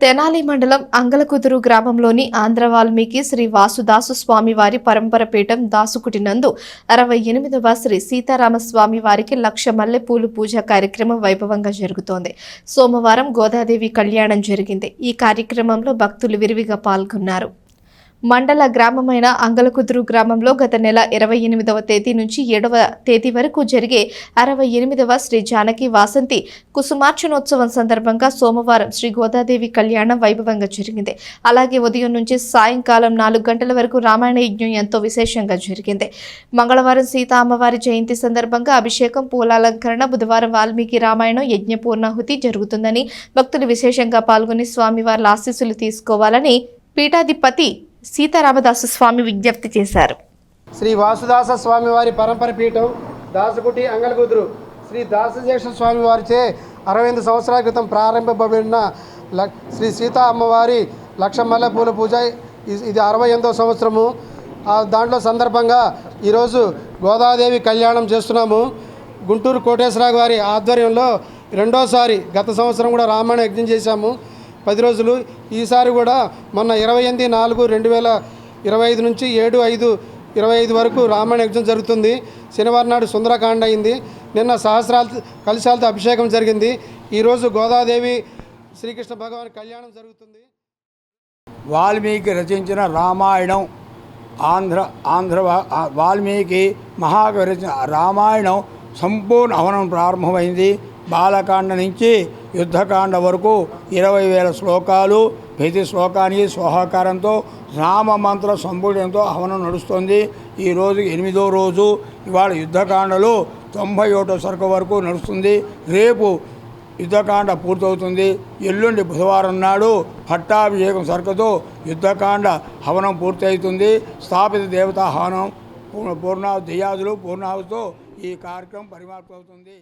తెనాలి మండలం అంగలకుదురు గ్రామంలోని ఆంధ్ర వాల్మీకి శ్రీ వాసుదాసు స్వామి వారి పరంపర పీఠం దాసుకుటి నందు అరవై ఎనిమిదవ శ్రీ సీతారామస్వామి వారికి లక్ష మల్లెపూలు పూజ కార్యక్రమం వైభవంగా జరుగుతోంది. సోమవారం గోదాదేవి కళ్యాణం జరిగింది. ఈ కార్యక్రమంలో భక్తులు విరివిగా పాల్గొన్నారు. మండల గ్రామమైన అంగలకుదురు గ్రామంలో గత నెల ఇరవై ఎనిమిదవ తేదీ నుంచి ఏడవ తేదీ వరకు జరిగే అరవై ఎనిమిదవ శ్రీ జానకి వాసంతి కుసుమార్చనోత్సవం సందర్భంగా సోమవారం శ్రీ గోదాదేవి కళ్యాణం వైభవంగా జరిగింది. అలాగే ఉదయం నుంచి సాయంకాలం నాలుగు గంటల వరకు రామాయణ యజ్ఞం ఎంతో విశేషంగా జరిగింది. మంగళవారం సీతా అమ్మవారి జయంతి సందర్భంగా అభిషేకం పూలాలంకరణ బుధవారం వాల్మీకి రామాయణం యజ్ఞ పూర్ణాహుతి జరుగుతుందని భక్తులు విశేషంగా పాల్గొని స్వామివార్ల ఆశీస్సులు తీసుకోవాలని పీఠాధిపతి సీతారామదాసు స్వామి విజ్ఞప్తి చేశారు. శ్రీ వాసుదాస స్వామి వారి పరంపర పీఠం దాసుకుటి అంగలగుదురు. శ్రీ దాసజేష స్వామి వారిచే అరవై ఐదు సంవత్సరాల క్రితం ప్రారంభింపబడిన శ్రీ సీతా అమ్మవారి లక్షమల్ల పూల పూజ ఇది అరవై ఎనిమిదో సంవత్సరము దాంట్లో సందర్భంగా ఈరోజు గోదాదేవి కళ్యాణం చేస్తున్నాము. గుంటూరు కోటేశ్వరరావు గారి ఆధ్వర్యంలో రెండోసారి గత సంవత్సరం కూడా రామాయణ యజ్ఞం చేశాము. పది రోజులు. ఈసారి కూడా మొన్న ఇరవై ఎనిమిది నాలుగు రెండు వేల ఇరవై ఐదు నుంచి ఏడు ఐదు ఇరవై ఐదు వరకు రామాయణ యజ్ఞం జరుగుతుంది. శనివారం నాడు సుందరకాండ అయింది. నిన్న సహస్రాల కలశాలతో అభిషేకం జరిగింది. ఈరోజు గోదాదేవి శ్రీకృష్ణ భగవాన్ కళ్యాణం జరుగుతుంది. వాల్మీకి రచించిన రామాయణం ఆంధ్ర ఆంధ్ర వాల్మీకి మహాకవి రచన రామాయణం సంపూర్ణ హవనం ప్రారంభమైంది. బాలకాండ నుంచి యుద్ధకాండ వరకు ఇరవై వేల శ్లోకాలు ప్రతి శ్లోకానికి స్వహకారంతో రామమంత్ర సంపూర్ణంతో హవనం నడుస్తుంది. ఈరోజు ఎనిమిదో రోజు. ఇవాళ యుద్ధకాండలో తొంభై ఒకటో సరుకు వరకు నడుస్తుంది. రేపు యుద్ధకాండ పూర్తవుతుంది. ఎల్లుండి బుధవారం నాడు పట్టాభిషేకం సరుకుతో యుద్ధకాండ హవనం పూర్తవుతుంది స్థాపిత దేవతా హవనం పూర్ణ పూర్ణాహు పూర్ణాహుతో ఈ కార్యక్రమం పరిమాప్తవుతుంది